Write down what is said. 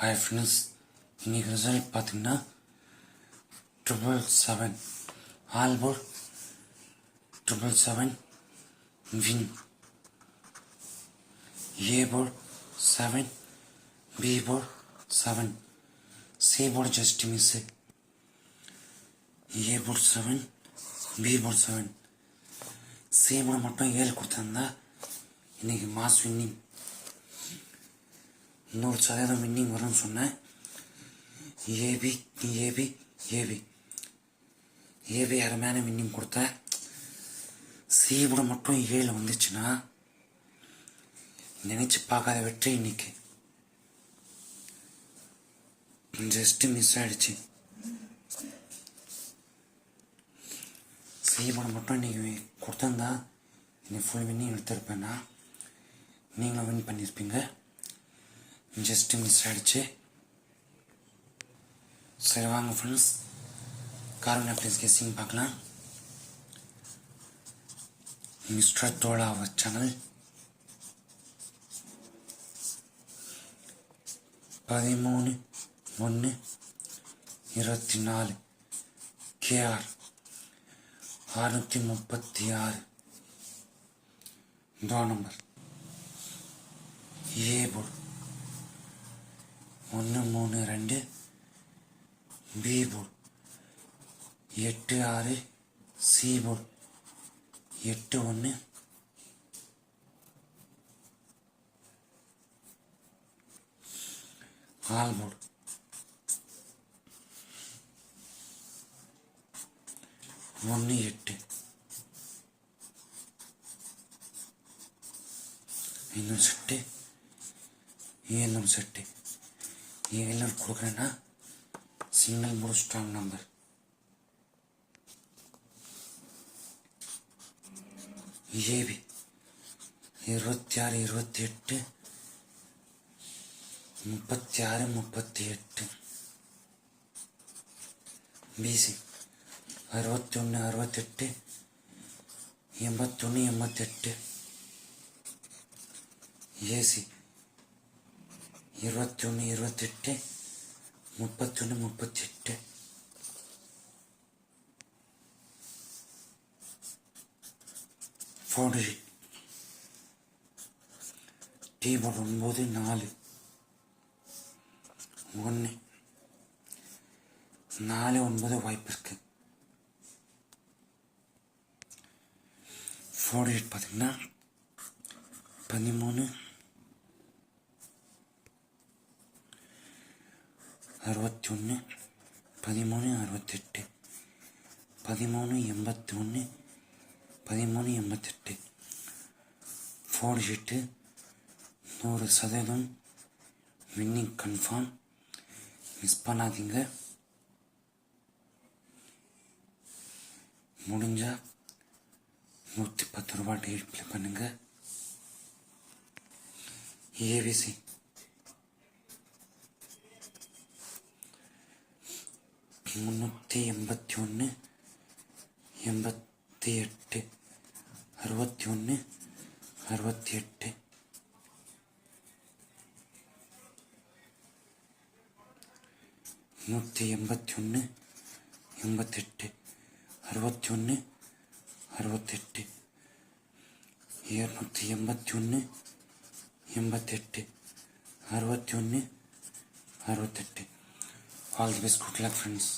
Hi friends இன்னைக்கு result பார்த்தீங்கன்னா triple seven all board triple seven win A board seven B board seven C board just miss A board seven B board seven C board மட்டும் ஏழு கொடுத்துருந்தா இன்றைக்கி mass winning இன்னொரு சதவீதம் winning வரும்னு சொன்னேன். ஏபி ஏபி ஏபி ஏபி அருமையான winning கொடுத்தேன் சீபுட மட்டும் ஏழு வந்துச்சுன்னா நினைச்சு பார்க்காத வெற்றி இன்னைக்கு. ஜஸ்ட்டு மிஸ் ஆகிடுச்சு சீபுட மட்டும் இன்னைக்கு கொடுத்திருந்தா இன்னைக்கு ஃபுல் வின்னிங் எடுத்திருப்பேன்னா நீங்களும் வின் பண்ணியிருப்பீங்க. ஜஸ்ட் மிஸ் ஆகிடுச்சு சரி வாங்க ஃப்ரெண்ட்ஸ் கார்பன் ப்ளீஸ் கெஸ்ஸிங் பார்க்கலாம் மிஸ்டர் தோலா அவர் சேனல் பதிமூணு ஒன்று இருபத்தி நாலு கேஆர் அறுநூற்றி முப்பத்தி ஆறு டோ நம்பர் ஏ போர்டு ஒன்று மூணு ரெண்டு பி போர்டு எட்டு ஆறு சி போர்டு எட்டு ஒன்று ஆல் போர்டு ஒன்று எட்டு இன்னும் செட்டு ஏழும் செட்டு என்ன கொடுக்குறேன்னா? சிங்கிள் முடிச்சிட்டாங்க நம்பர் ஏபி இருபத்தி ஆறு இருபத்தி எட்டு முப்பத்தி ஆறு முப்பத்தி எட்டு பிசி அறுபத்தி ஒன்று அறுபத்தெட்டு எண்பத்தொன்று எண்பத்தெட்டு. ஏசி இருபத்தி ஒன்று இருபத்தெட்டு முப்பத்தொன்று முப்பத்தெட்டு. ஃபோர்டு டீபோர்டு ஒன்பது நாலு. ஒன்று நாலு ஒன்பது வாய்ப்பு இருக்கு ஃபோன் எயிட் பார்த்தீங்கன்னா பதிமூணு அறுபத்தி ஒன்று பதிமூணு அறுபத்தெட்டு பதிமூணு எண்பத்தி ஒன்று பதிமூணு எண்பத்தெட்டு. ஃபோர் ஷீட்டு நூறு சதவீதம். வின்னிங் கன்ஃபார்ம் மிஸ் பண்ணாதீங்க. முடிஞ்சால் நூற்றி பத்து ரூபா டெய்லி பண்ணுங்கள் ஏவிசி முந்நூற்றி எண்பத்தி ஒன்று எண்பத்தி எட்டு அறுபத்தி ஒன்று அறுபத்தி எட்டு நூற்றி எண்பத்தி ஒன்று எண்பத்தெட்டு அறுபத்தி ஒன்று அறுபத்தெட்டு இரநூத்தி எண்பத்தி ஒன்று எண்பத்தெட்டு அறுபத்தி ஒன்று அறுபத்தெட்டு all the best good luck friends